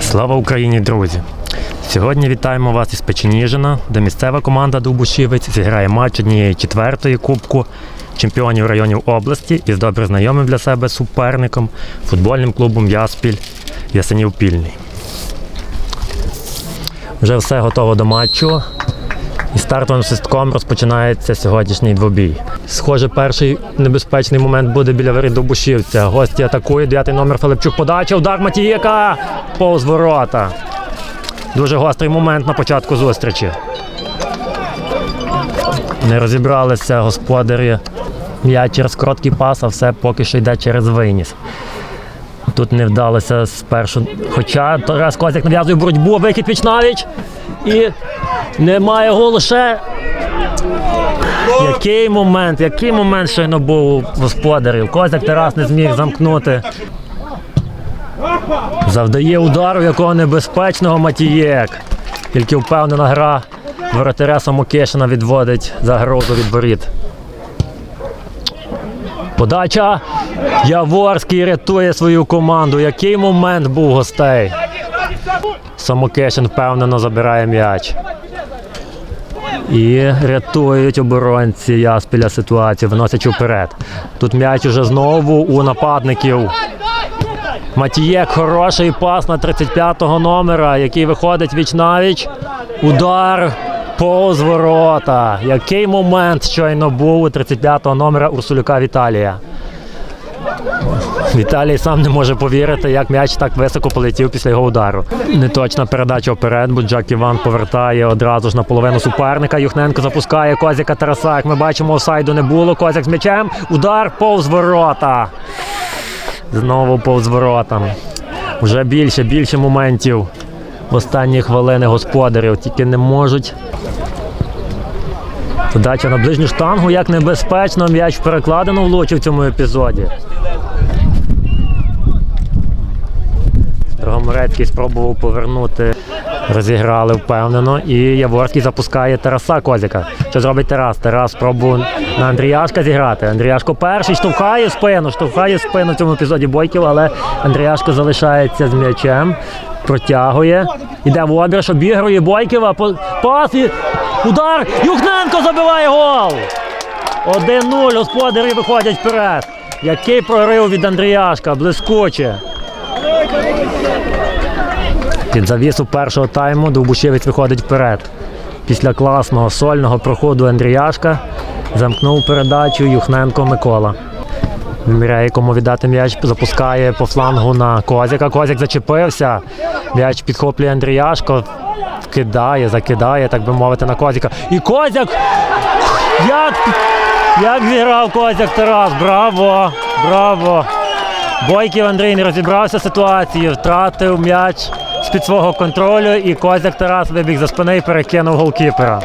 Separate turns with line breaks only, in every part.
Слава Україні, друзі! Сьогодні вітаємо вас із Печеніжина, де місцева команда Довбушівець зіграє матч однієї четвертої кубку чемпіонів районів області із добре знайомим для себе суперником футбольним клубом Яспіль Ясенів Пільний. Вже все готово до матчу. І стартовим свистком розпочинається сьогоднішній двобій. Схоже, перший небезпечний момент буде біля воріт Довбушівця. Гості атакують. Дев'ятий номер Филипчук. Подача. Удар Матієка. Повз ворота. Дуже гострий момент на початку зустрічі. Не розібралися господарі. М'яч через короткий пас, а все поки що йде через виніс. Тут не вдалося спершу. Хоча Тарас Козяк нав'язує боротьбу, вихід Вічнавіч. І немає голу ще. Який момент, який момент щойно був у господарів. Козяк Тарас не зміг замкнути. Завдає удару якого небезпечного Матієк. Тільки впевнена гра воротаря Самокишина відводить загрозу від воріт. Подача. Яворський рятує свою команду. Який момент був гостей? Самокишин впевнено забирає м'яч. І рятують оборонці Яспіля ситуацію, виносячи вперед. Тут м'яч уже знову у нападників. Матієк хороший пас на 35-го номера, який виходить віч навіч. Удар повз ворота. Який момент щойно був у 35-го номера Урсулюка Віталія. Віталій сам не може повірити, як м'яч так високо полетів після його удару. Неточна передача вперед, бо Джак Іван повертає одразу ж на половину суперника. Юхненко запускає Козяка Тараса. Як ми бачимо, офсайду не було. Козяк з м'ячем. Удар повз ворота. Знову повз ворота. Вже більше, більше моментів. В останні хвилини господарів тільки не можуть. Подача на ближню штангу, як небезпечно, м'яч перекладено влучив в цьому епізоді. Дрогоморецький спробував повернути. Розіграли впевнено. І Яворський запускає Тараса Козяка. Що зробить Тарас? Тарас спробував на Андріяшка зіграти. Андріяшко перший штовхає спину, штовхає спину в цьому епізоді Бойків, але Андріяшко залишається з м'ячем, протягує. Іде в обігрує Бойківа. Пас і удар! Юхненко забиває гол! 1-0. Господарі виходять вперед. Який прорив від Андріяшка, блискуче. Під завісу першого тайму Довбушевець виходить вперед. Після класного сольного проходу Андріяшка замкнув передачу Юхненко Микола. Виміряє, кому віддати м'яч, запускає по флангу на Козяка. Козяк зачепився. М'яч підхоплює Андріяшко. Кидає, закидає, так би мовити, на Козяка. І Козяк! Як, як зіграв Козяк Тарас? Браво! Браво! Бойків Андрій не розібрався ситуацією, втратив м'яч з-під свого контролю і Козяк Тарас вибіг за спини і перекинув голкіпера.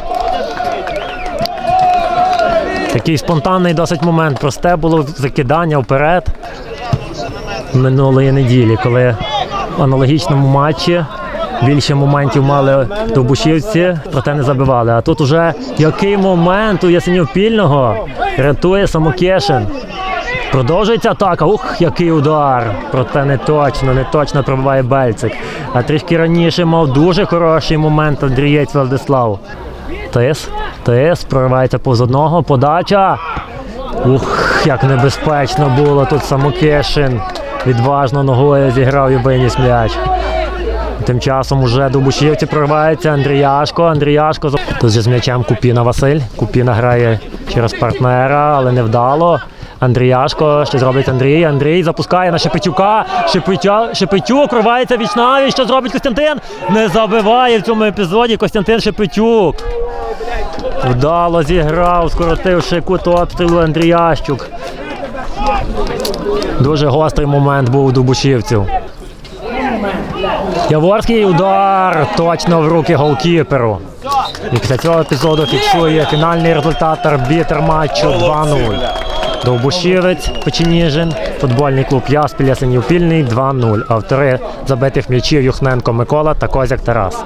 Такий спонтанний досить момент. Просте було закидання вперед минулої неділі, коли в аналогічному матчі більше моментів мали довбушівці, проте не забивали. А тут уже який момент у Ясенів Пільного рятує Самокешин. Продовжується атака. Ух, який удар! Проте не точно, не точно пробиває Бельцик. А трішки раніше мав дуже хороший момент Андрієць Владислав. Тис, Тис, проривається повз одного. Подача. Ух, як небезпечно було тут Самокешин. Відважно ногою зіграв і виніс м'яч. Тим часом уже до Бушівці проривається Андріяшко. Андріяшко. Тут же з м'ячем Купіна Василь. Купіна грає через партнера, але невдало. Андріяшко, що зробить Андрій. Андрій запускає на Шепетюка. Шепетюк рвається віч навіч. Що зробить Костянтин? Не забиває в цьому епізоді Костянтин Шепетюк. Вдало зіграв, скоротивши кут обстрілу Андріящук. Дуже гострий момент був у Дубушівців. Яворський удар точно в руки голкіперу. І після цього епізоду фіксує фінальний результат арбітр матчу 2-0. Довбушівець, Печеніжин, футбольний клуб Яспіль Ясенівпільний 2-0. Автори забитих м'ячів Юхненко Микола та Козяк Тарас.